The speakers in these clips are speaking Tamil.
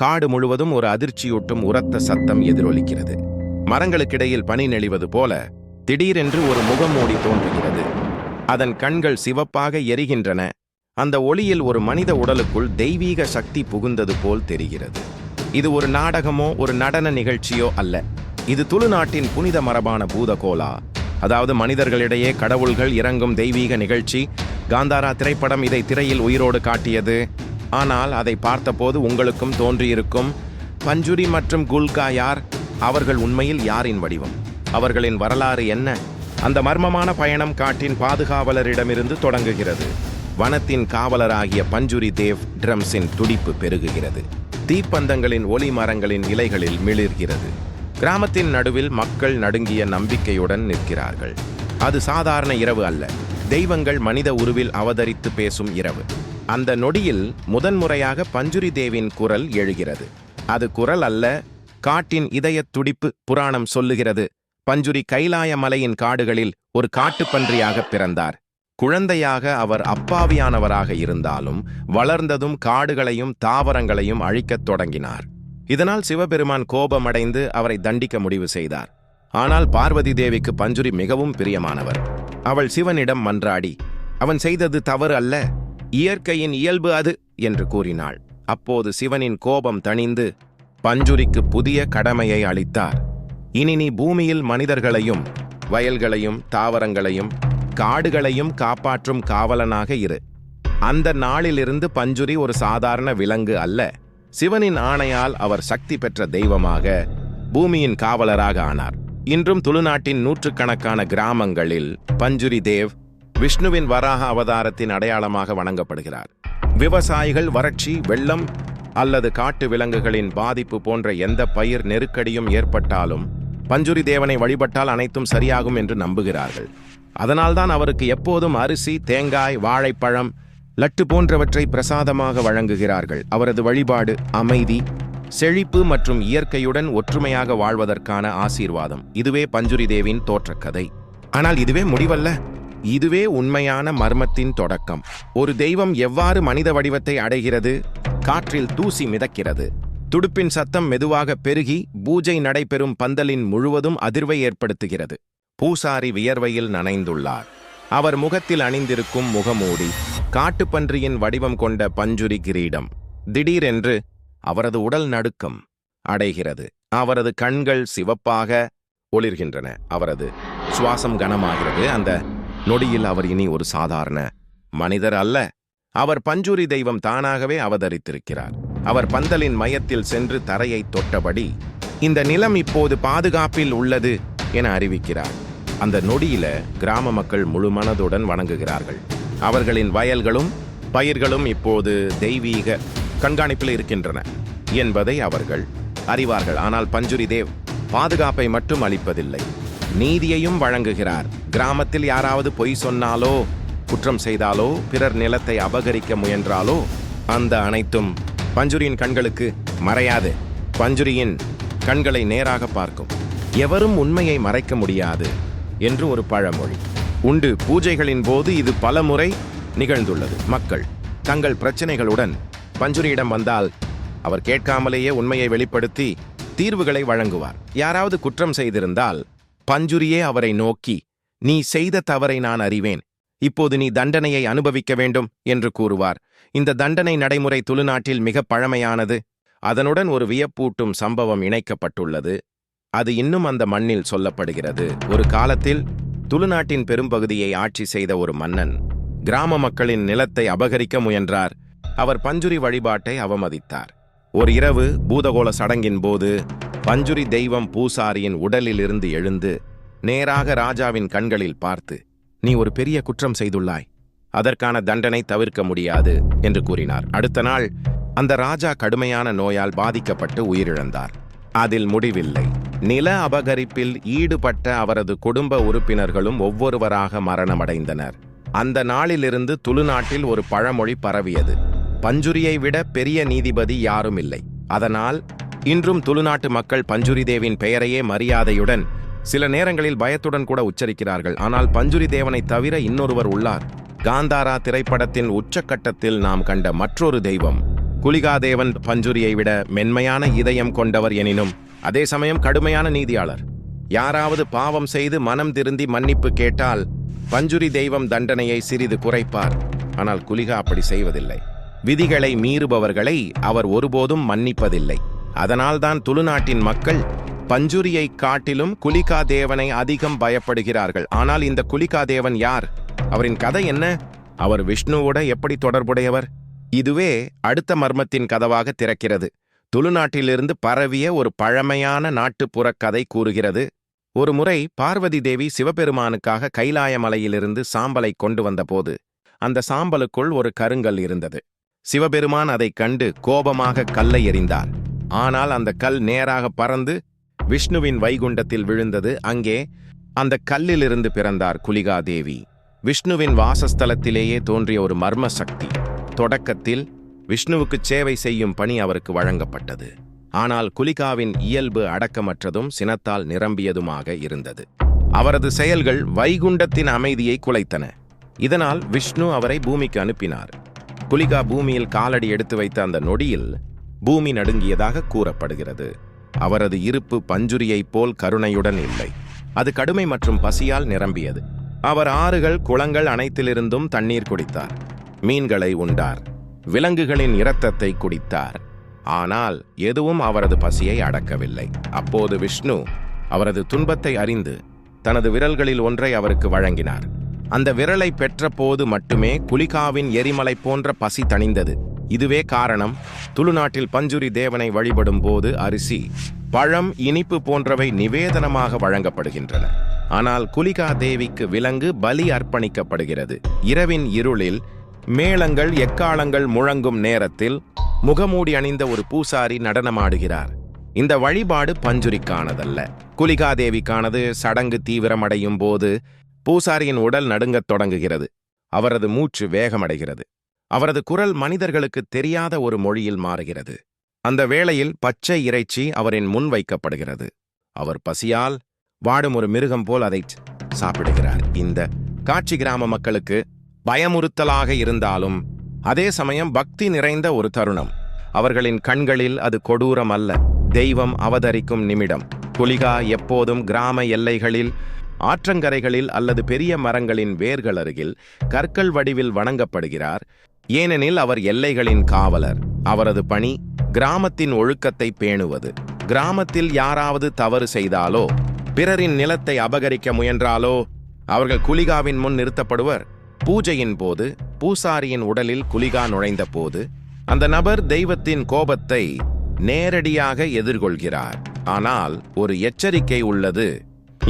காடு முழுவதும் ஒரு அதிர்ச்சியூட்டும் உரத்த சத்தம் எதிரொலிக்கிறது. மரங்களுக்கிடையில் பனி நெளிவது போல திடீரென்று ஒரு முகமூடி தோன்றுகிறது. அதன் கண்கள் சிவப்பாக எரிகின்றன. அந்த ஒளியில் ஒரு மனித உடலுக்குள் தெய்வீக சக்தி புகுந்தது போல் தெரிகிறது. இது ஒரு நாடகமோ ஒரு நடன நிகழ்ச்சியோ அல்ல. இது துளுநாட்டின் புனித மரபான பூதகோலா அதாவது மனிதர்களிடையே கடவுள்கள் இறங்கும் தெய்வீக நிகழ்ச்சி. காந்தாரா திரைப்படம் இதை திரையில் உயிரோடு காட்டியது. ஆனால் அதை பார்த்தபோது உங்களுக்கும் தோன்றியிருக்கும் பஞ்சுரி மற்றும் குல்கா யார்? அவர்கள் உண்மையில் யாரின் வடிவம்? அவர்களின் வரலாறு என்ன? அந்த மர்மமான பயணம் காட்டின் பாதுகாவலரிடமிருந்து தொடங்குகிறது. வனத்தின் காவலராகிய பஞ்சுரி தேவ் ட்ரம்ஸின் துடிப்பு பெருகுகிறது. தீப்பந்தங்களின் ஒளி மரங்களின் இலைகளில் மிளிர்கிறது. கிராமத்தின் நடுவில் மக்கள் நடுங்கிய நம்பிக்கையுடன் நிற்கிறார்கள். அது சாதாரண இரவு அல்ல. தெய்வங்கள் மனித உருவில் அவதரித்து பேசும் இரவு. அந்த நொடியில் முதன்முறையாக பஞ்சுரி தேவின் குரல் எழுகிறது. அது குரல் அல்ல காட்டின் இதயத் துடிப்பு புராணம் சொல்லுகிறது. பஞ்சுரி கைலாய மலையின் காடுகளில் ஒரு காட்டுப்பன்றியாக பிறந்தார். குழந்தையாக அவர் அப்பாவியானவராக இருந்தாலும் வளர்ந்ததும் காடுகளையும் தாவரங்களையும் அழிக்கத் தொடங்கினார். இதனால் சிவபெருமான் கோபமடைந்து அவரை தண்டிக்க முடிவு செய்தார். ஆனால் பார்வதி தேவிக்கு பஞ்சுரி மிகவும் பிரியமானவர். அவள் சிவனிடம் மன்றாடி அவன் செய்தது தவறு அல்ல. இயற்கையின் இயல்பு அது என்று கூறினாள். அப்போது சிவனின் கோபம் தணிந்து பஞ்சுரிக்கு புதிய கடமையை அளித்தார். இனி நீ பூமியில் மனிதர்களையும் வயல்களையும் தாவரங்களையும் காடுகளையும் காப்பாற்றும் காவலனாக இரு. அந்த நாளிலிருந்து பஞ்சுரி ஒரு சாதாரண விலங்கு அல்ல. சிவனின் ஆணையால் அவர் சக்தி பெற்ற தெய்வமாக பூமியின் காவலராக ஆனார். இன்றும் துளுநாட்டின் நூற்றுக்கணக்கான கிராமங்களில் பஞ்சுரி தேவ் விஷ்ணுவின் வராக அவதாரத்தின் அடையாளமாக வணங்கப்படுகிறார். விவசாயிகள் வறட்சி வெள்ளம் அல்லது காட்டு விலங்குகளின் பாதிப்பு போன்ற எந்த பயிர் நெருக்கடியும் ஏற்பட்டாலும் பஞ்சுரி தேவனை வழிபட்டால் அனைத்தும் சரியாகும் என்று நம்புகிறார்கள். அதனால்தான் அவருக்கு எப்போதும் அரிசி தேங்காய் வாழைப்பழம் லட்டு போன்றவற்றை பிரசாதமாக வழங்குகிறார்கள். அவரது வழிபாடு அமைதி செழிப்பு மற்றும் இயற்கையுடன் ஒற்றுமையாக வாழ்வதற்கான ஆசீர்வாதம். இதுவே பஞ்சுரி தேவின் தோற்றக்கதை. ஆனால் இதுவே முடிவல்ல. இதுவே உண்மையான மர்மத்தின் தொடக்கம். ஒரு தெய்வம் எவ்வாறு மனித வடிவத்தை அடைகிறது? காற்றில் தூசி மிதக்கிறது. துடுப்பின் சத்தம் மெதுவாக பெருகி பூஜை நடைபெறும் பந்தலின் முழுவதும் அதிர்வை ஏற்படுத்துகிறது. பூசாரி வியர்வையில் நனைந்துள்ளார். அவர் முகத்தில் அணிந்திருக்கும் முகமூடி காட்டுப்பன்றியின் வடிவம் கொண்ட பஞ்சுரி கிரீடம். திடீரென்று அவரது உடல் நடுக்கம் அடைகிறது. அவரது கண்கள் சிவப்பாக ஒளிர்கின்றன. அவரது சுவாசம் கனமாகிறது. அந்த நொடியில் அவர் இனி ஒரு சாதாரண மனிதர் அல்ல. அவர் பஞ்சுரி தெய்வம் தானாகவே அவதரித்திருக்கிறார். அவர் பந்தலின் மையத்தில் சென்று தரையை தொட்டபடி இந்த நிலம் இப்போது பாதுகாப்பில் உள்ளது என அறிவிக்கிறார். அந்த நொடியில கிராம மக்கள் முழு மனதுடன் வணங்குகிறார்கள். அவர்களின் வயல்களும் பயிர்களும் இப்போது தெய்வீக கண்காணிப்பில் இருக்கின்றன என்பதை அவர்கள் அறிவார்கள். ஆனால் பஞ்சுரி தேவ் பாதுகாப்பை மட்டும் அளிப்பதில்லை. நீதியையும் வழங்குகிறார். கிராமத்தில் யாராவது பொய் சொன்னாலோ குற்றம் செய்தாலோ பிறர் நிலத்தை அபகரிக்க முயன்றாலோ அந்த அனைத்தும் பஞ்சுரியின் கண்களுக்கு மறையாது. பஞ்சுரியின் கண்களை நேராக பார்க்கும். எவரும் உண்மையை மறைக்க முடியாது என்று ஒரு பழமொழி. உண்டு பூஜைகளின் போது இது பல முறை நிகழ்ந்துள்ளது. மக்கள் தங்கள் பிரச்சனைகளுடன் பஞ்சுரியிடம் வந்தால் அவர் கேட்காமலேயே உண்மையை வெளிப்படுத்தி தீர்வுகளை வழங்குவார். யாராவது குற்றம் செய்திருந்தால் பஞ்சுரியே அவரை நோக்கி நீ செய்த தவறை நான் அறிவேன். இப்போது நீ தண்டனையை அனுபவிக்க வேண்டும் என்று கூறுவார். இந்த தண்டனை நடைமுறை துளுநாட்டில் மிக பழமையானது. அதனுடன் ஒரு வியப்பூட்டும் சம்பவம் இணைக்கப்பட்டுள்ளது. அது இன்னும் அந்த மண்ணில் சொல்லப்படுகிறது. ஒரு காலத்தில் துளுநாட்டின் பெரும்பகுதியை ஆட்சி செய்த ஒரு மன்னன் கிராம மக்களின் நிலத்தை அபகரிக்க முயன்றார். அவர் பஞ்சுரி வழிபாட்டை அவமதித்தார். ஒரு இரவு பூதகோள சடங்கின் போது பஞ்சுரி தெய்வம் பூசாரியின் உடலிலிருந்து எழுந்து நேராக ராஜாவின் கண்களில் பார்த்து நீ ஒரு பெரிய குற்றம் செய்துள்ளாய். அதற்கான தண்டனை தவிர்க்க முடியாது என்று கூறினார். அடுத்த நாள் அந்த ராஜா கடுமையான நோயால் பாதிக்கப்பட்டு உயிரிழந்தார். அதில் முடிவில்லை. நில அபகரிப்பில் ஈடுபட்ட அவரது குடும்ப உறுப்பினர்களும் ஒவ்வொருவராக மரணமடைந்தனர். அந்த நாளிலிருந்து துளுநாட்டில் ஒரு பழமொழி பரவியது. பஞ்சுரியை விட பெரிய நீதிபதி யாரும் இல்லை அதனால் இன்றும் துளுநாட்டு மக்கள் பஞ்சுரி தேவின் பெயரையே மரியாதையுடன் சில நேரங்களில் பயத்துடன் கூட உச்சரிக்கிறார்கள். ஆனால் பஞ்சுரி தேவனை தவிர இன்னொருவர் உள்ளார். காந்தாரா திரைப்படத்தின் உச்சக்கட்டத்தில் நாம் கண்ட மற்றொரு தெய்வம். குலிகாதேவன் பஞ்சுரியை விட மென்மையான இதயம் கொண்டவர் எனினும் அதே சமயம் கடுமையான நீதியாளர். யாராவது பாவம் செய்து மனம் திருந்தி மன்னிப்பு கேட்டால் பஞ்சுரி தெய்வம் தண்டனையை சிறிது குறைப்பார். ஆனால் குலிகா அப்படி செய்வதில்லை. விதிகளை மீறுபவர்களை அவர் ஒருபோதும் மன்னிப்பதில்லை. அதனால்தான் துளுநாட்டின் மக்கள் பஞ்சுரியை காட்டிலும் குலிகாதேவனை அதிகம் பயப்படுகிறார்கள். ஆனால் இந்த குலிகாதேவன் யார்? அவரின் கதை என்ன? அவர் விஷ்ணுவோட எப்படி தொடர்புடையவர்? இதுவே அடுத்த மர்மத்தின் கதவாக திறக்கிறது. துளுநாட்டிலிருந்து பரவிய ஒரு பழமையான நாட்டுப்புறக் கதை கூறுகிறது. ஒரு முறை பார்வதி தேவி சிவபெருமானுக்காக கைலாய மலையிலிருந்து சாம்பலை கொண்டு வந்தபோது அந்த சாம்பலுக்குள் ஒரு கருங்கல் இருந்தது. சிவபெருமான் அதைக் கண்டு கோபமாக கல்லை எறிந்தார். ஆனால் அந்த கல் நேராக பறந்து விஷ்ணுவின் வைகுண்டத்தில் விழுந்தது அங்கே அந்த கல்லிலிருந்து பிறந்தார் குலிகா தேவி விஷ்ணுவின் வாசஸ்தலத்திலேயே தோன்றிய ஒரு மர்ம சக்தி தொடக்கத்தில் விஷ்ணுவுக்கு சேவை செய்யும் பணி அவருக்கு வழங்கப்பட்டது. ஆனால் குலிகாவின் இயல்பு அடக்கமற்றதும் சினத்தால் நிரம்பியதுமாக இருந்தது. அவரது செயல்கள் வைகுண்டத்தின் அமைதியை குலைத்தன. இதனால் விஷ்ணு அவரை பூமிக்கு அனுப்பினார். குலிகா பூமியில் காலடி எடுத்து வைத்த அந்த நொடியில் பூமி நடுங்கியதாக கூறப்படுகிறது. அவரது இருப்பு பஞ்சுரியைப் போல் கருணையுடன் இல்லை. அது கடுமை மற்றும் பசியால் நிரம்பியது. அவர் ஆறுகள் குளங்கள் அனைத்திலிருந்தும் தண்ணீர் குடித்தார். மீன்களை உண்டார். விலங்குகளின் இரத்தத்தை குடித்தார். ஆனால் எதுவும் அவரது பசியை அடக்கவில்லை. அப்போது விஷ்ணு அவரது துன்பத்தை அறிந்து தனது விரல்களில் ஒன்றை அவருக்கு வழங்கினார். அந்த விரலை பெற்றபோது மட்டுமே குலிகாவின் எரிமலை போன்ற பசி தணிந்தது. இதுவே காரணம். துளுநாட்டில் பஞ்சுரி தேவனை வழிபடும் போது அரிசி பழம் இனிப்பு போன்றவை நிவேதனமாக வழங்கப்படுகின்றன. ஆனால் குலிகா தேவிக்கு விலங்கு பலி அர்ப்பணிக்கப்படுகிறது. இரவின் இருளில் மேளங்கள் எக்காலங்கள் முழங்கும் நேரத்தில் முகமூடி அணிந்த ஒரு பூசாரி நடனமாடுகிறார். இந்த வழிபாடு பஞ்சுரிக்கானதல்ல. குலிகாதேவிக்கானது சடங்கு தீவிரமடையும் போது பூசாரியின் உடல் நடுங்கத் தொடங்குகிறது. அவரது மூச்சு வேகமடைகிறது. அவரது குரல் மனிதர்களுக்கு தெரியாத ஒரு மொழியில் மாறுகிறது. அந்த வேளையில் பச்சை இறைச்சி அவரின் முன் வைக்கப்படுகிறது. அவர் பசியால் வாடும் ஒரு மிருகம் போல் அதை சாப்பிடுகிறார். இந்த காட்சி கிராம மக்களுக்கு பயமுறுத்தலாக இருந்தாலும் அதே சமயம் பக்தி நிறைந்த ஒரு தருணம். அவர்களின் கண்களில் அது கொடூரம் அல்ல. தெய்வம் அவதரிக்கும் நிமிடம். புலிகா எப்போதும் கிராம எல்லைகளில் ஆற்றங்கரைகளில் அல்லது பெரிய மரங்களின் வேர்கள் அருகில் கற்கள் வடிவில் வணங்கப்படுகிறார். ஏனெனில் அவர் எல்லைகளின் காவலர். அவரது பணி கிராமத்தின் ஒழுக்கத்தை பேணுவது. கிராமத்தில் யாராவது தவறு செய்தாலோ பிறரின் நிலத்தை அபகரிக்க முயன்றாலோ அவர்கள் குலிகாவின் முன் நிறுத்தப்படுவர். பூஜையின் போது பூசாரியின் உடலில் குலிகா நுழைந்த போது அந்த நபர் தெய்வத்தின் கோபத்தை நேரடியாக எதிர்கொள்கிறார். ஆனால் ஒரு எச்சரிக்கை உள்ளது.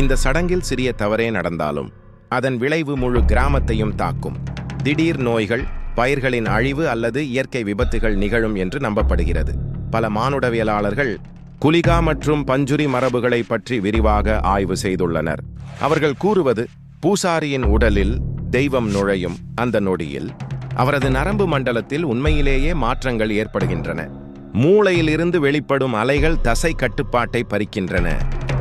இந்த சடங்கில் சிறிய தவறே நடந்தாலும் அதன் விளைவு முழு கிராமத்தையும் தாக்கும். திடீர் நோய்கள் பயிர்களின் அழிவு அல்லது இயற்கை விபத்துகள் நிகழும் என்று நம்பப்படுகிறது. பல மானுடவியலாளர்கள் குலிகா மற்றும் பஞ்சுரி மரபுகளை பற்றி விரிவாக ஆய்வு செய்துள்ளனர். அவர்கள் கூறுவது பூசாரியின் உடலில் தெய்வம் நுழையும் அந்த நொடியில். அவரது நரம்பு மண்டலத்தில் உண்மையிலேயே மாற்றங்கள் ஏற்படுகின்றன. மூளையிலிருந்து வெளிப்படும் அலைகள் தசை கட்டுப்பாட்டை பறிக்கின்றன.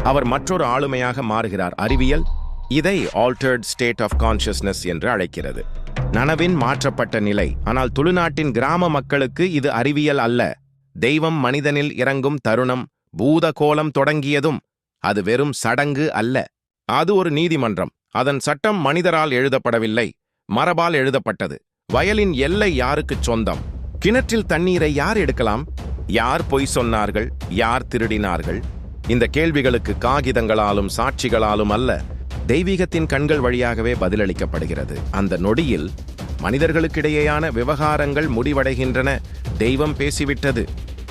அவர் மற்றொரு ஆளுமையாக மாறுகிறார். அறிவியல் இதை ஆல்டர்ட் ஸ்டேட் ஆஃப் கான்ஷியஸ்னஸ் என்று அழைக்கிறது. நனவின் மாற்றப்பட்ட நிலை. ஆனால் துளுநாட்டின் கிராம மக்களுக்கு இது அறிவியல் அல்ல. தெய்வம் மனிதனில் இறங்கும் தருணம் பூத கோலம் தொடங்கியதும் அது வெறும் சடங்கு அல்ல. அது ஒரு நீதிமன்றம். அதன் சட்டம் மனிதரால் எழுதப்படவில்லை. மரபால் எழுதப்பட்டது. வயலின் எல்லை யாருக்குச் சொந்தம்? கிணற்றில் தண்ணீரை யார் எடுக்கலாம்? யார் பொய் சொன்னார்கள்? யார் திருடினார்கள்? இந்த கேள்விகளுக்கு காகிதங்களாலும் சாட்சிகளாலும் அல்ல. தெய்வீகத்தின் கண்கள் வழியாகவே பதிலளிக்கப்படுகிறது. அந்த நொடியில் மனிதர்களுக்கிடையேயான விவகாரங்கள் முடிவடைகின்றன. தெய்வம் பேசிவிட்டது.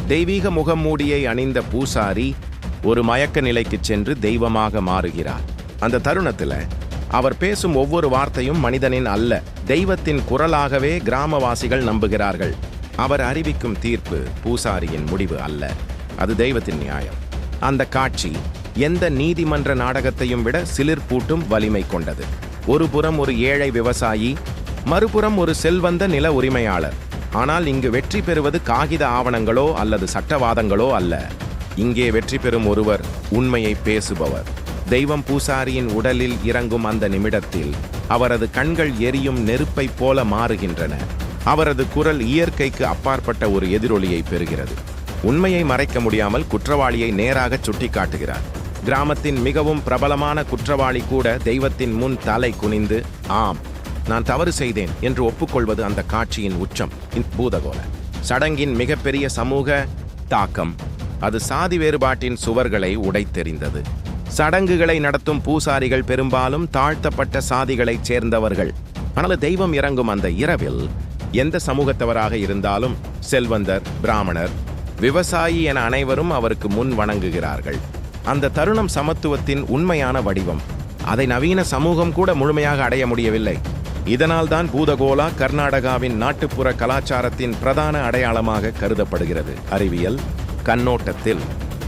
தெய்வீக முகமூடியை அணிந்த பூசாரி ஒரு மயக்க நிலைக்கு சென்று தெய்வமாக மாறுகிறார். அந்த தருணத்தில் அவர் பேசும் ஒவ்வொரு வார்த்தையும் மனிதனின் அல்ல தெய்வத்தின் குரலாகவே கிராமவாசிகள் நம்புகிறார்கள். அவர் அறிவிக்கும் தீர்ப்பு பூசாரியின் முடிவு அல்ல. அது தெய்வத்தின் நியாயம். அந்த காட்சி எந்த நீதிமன்ற நாடகத்தையும் விட சிலிர்ப்பூட்டும் வலிமை கொண்டது. ஒரு புறம் ஒரு ஏழை விவசாயி மறுபுறம் ஒரு செல்வந்த நில உரிமையாளர். ஆனால் இங்கு வெற்றி பெறுவது காகித ஆவணங்களோ அல்லது சட்டவாதங்களோ அல்ல. இங்கே வெற்றி பெறும் ஒருவர் உண்மையை பேசுபவர். தெய்வம் பூசாரியின் உடலில் இறங்கும் அந்த நிமிடத்தில் அவரது கண்கள் எரியும் நெருப்பைப் போல மாறுகின்றன. அவரது குரல் இயற்கைக்கு அப்பாற்பட்ட ஒரு எதிரொலியை பெறுகிறது. உண்மையை மறைக்க முடியாமல் குற்றவாளியை நேராக சுட்டிக்காட்டுகிறார். கிராமத்தின் மிகவும் பிரபலமான குற்றவாளி கூட தெய்வத்தின் முன் தலை குனிந்து ஆம் நான் தவறு செய்தேன் என்று ஒப்புக்கொள்வது அந்த காட்சியின் உச்சம். பூதகோல சடங்கின் மிகப்பெரிய சமூக தாக்கம். அது சாதி வேறுபாட்டின் சுவர்களை உடைத்தெறிந்தது. சடங்குகளை நடத்தும் பூசாரிகள் பெரும்பாலும் தாழ்த்தப்பட்ட சாதிகளைச் சேர்ந்தவர்கள். ஆனால் தெய்வம் இறங்கும் அந்த இரவில் எந்த சமூகத்தவராக இருந்தாலும் செல்வந்தர் பிராமணர் விவசாயி என அனைவரும் அவருக்கு முன் வணங்குகிறார்கள். அந்த தருணம் சமத்துவத்தின் உண்மையான வடிவம். அதை நவீன சமூகம் கூட முழுமையாக அடைய முடியவில்லை. இதனால்தான் பூதகோலா கர்நாடகாவின் நாட்டுப்புற கலாச்சாரத்தின் பிரதான அடையாளமாக கருதப்படுகிறது. அறிவியல் கண்ணோட்டத்தில்.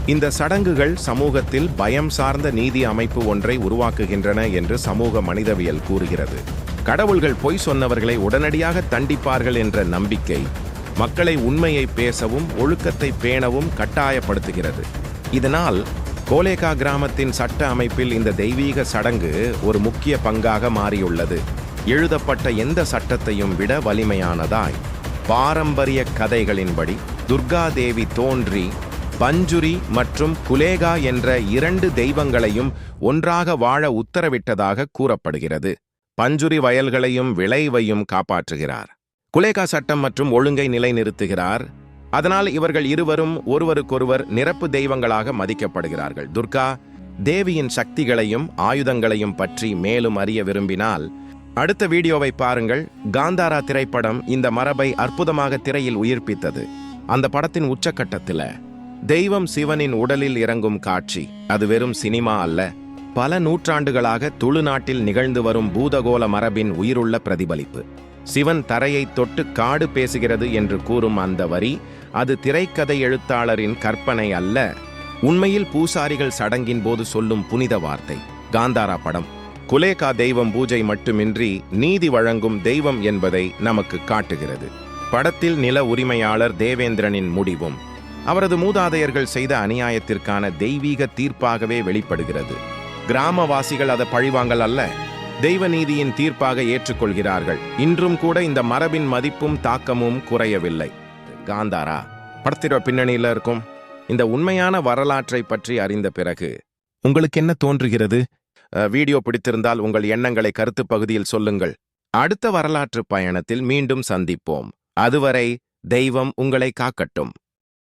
இந்த சடங்குகள் சமூகத்தில் பயம் சார்ந்த நீதி அமைப்பு ஒன்றை உருவாக்குகின்றன என்று சமூக மனிதவியல் கூறுகிறது. கடவுள்கள் பொய் சொன்னவர்களை உடனடியாக தண்டிப்பார்கள் என்ற நம்பிக்கை மக்களை உண்மையை பேசவும் ஒழுக்கத்தை பேணவும் கட்டாயப்படுத்துகிறது. இதனால் கோலேகா கிராமத்தின் சட்ட அமைப்பில் இந்த தெய்வீக சடங்கு ஒரு முக்கிய பங்காக மாறியுள்ளது. எழுதப்பட்ட எந்த சட்டத்தையும் விட வலிமையானதாய். பாரம்பரிய கதைகளின்படி துர்கா தேவி தோன்றி பஞ்சுரி மற்றும் குலேகா என்ற இரண்டு தெய்வங்களையும் ஒன்றாக வாழ உத்தரவிட்டதாக கூறப்படுகிறது. பஞ்சுரி வயல்களையும் விளைவையும் காப்பாற்றுகிறார். குலேகா சட்டம் மற்றும் ஒழுங்கை நிலைநிறுத்துகிறார். அதனால் இவர்கள் இருவரும் ஒருவருக்கொருவர் நிரப்பு தெய்வங்களாக மதிக்கப்படுகிறார்கள். துர்கா தேவியின் சக்திகளையும் ஆயுதங்களையும் பற்றி மேலும் அறிய விரும்பினால் அடுத்த வீடியோவை பாருங்கள். காந்தாரா திரைப்படம் இந்த மரபை அற்புதமாக திரையில் உயிர்ப்பித்தது. அந்த படத்தின் உச்சக்கட்டத்தில் தெய்வம் சிவனின் உடலில் இறங்கும் காட்சி. அது வெறும் சினிமா அல்ல பல நூற்றாண்டுகளாக துளுநாட்டில் நிகழ்ந்து வரும் பூதகோல மரபின் உயிருள்ள பிரதிபலிப்பு. சிவன் தரையை தொட்டு காடு பேசுகிறது என்று கூறும் அந்த வரி அது திரைக்கதை எழுத்தாளரின் கற்பனை அல்ல. உண்மையில் பூசாரிகள் சடங்கின் போது சொல்லும் புனித வார்த்தை. காந்தாரா படம். குலேகா தெய்வம் பூஜை மட்டுமின்றி நீதி வழங்கும் தெய்வம் என்பதை நமக்கு காட்டுகிறது. படத்தில் நில உரிமையாளர் தேவேந்திரனின் முடிவும். அவரது மூதாதையர்கள் செய்த அநியாயத்திற்கான தெய்வீக தீர்ப்பாகவே வெளிப்படுகிறது. கிராமவாசிகள் அதை பழிவாங்கல் அல்ல. தெய்வநீதியின் தீர்ப்பாக ஏற்றுக்கொள்கிறார்கள். இன்றும் கூட இந்த மரபின் மதிப்பும் தாக்கமும் குறையவில்லை. காந்தாரா படத்திட பின்னணியில இருக்கும். இந்த உண்மையான வரலாற்றை பற்றி அறிந்த பிறகு உங்களுக்கு என்ன தோன்றுகிறது? வீடியோ பிடித்திருந்தால் உங்கள் எண்ணங்களை கருத்து பகுதியில் சொல்லுங்கள். அடுத்த வரலாற்று பயணத்தில் மீண்டும் சந்திப்போம். அதுவரை தெய்வம் உங்களை காக்கட்டும்.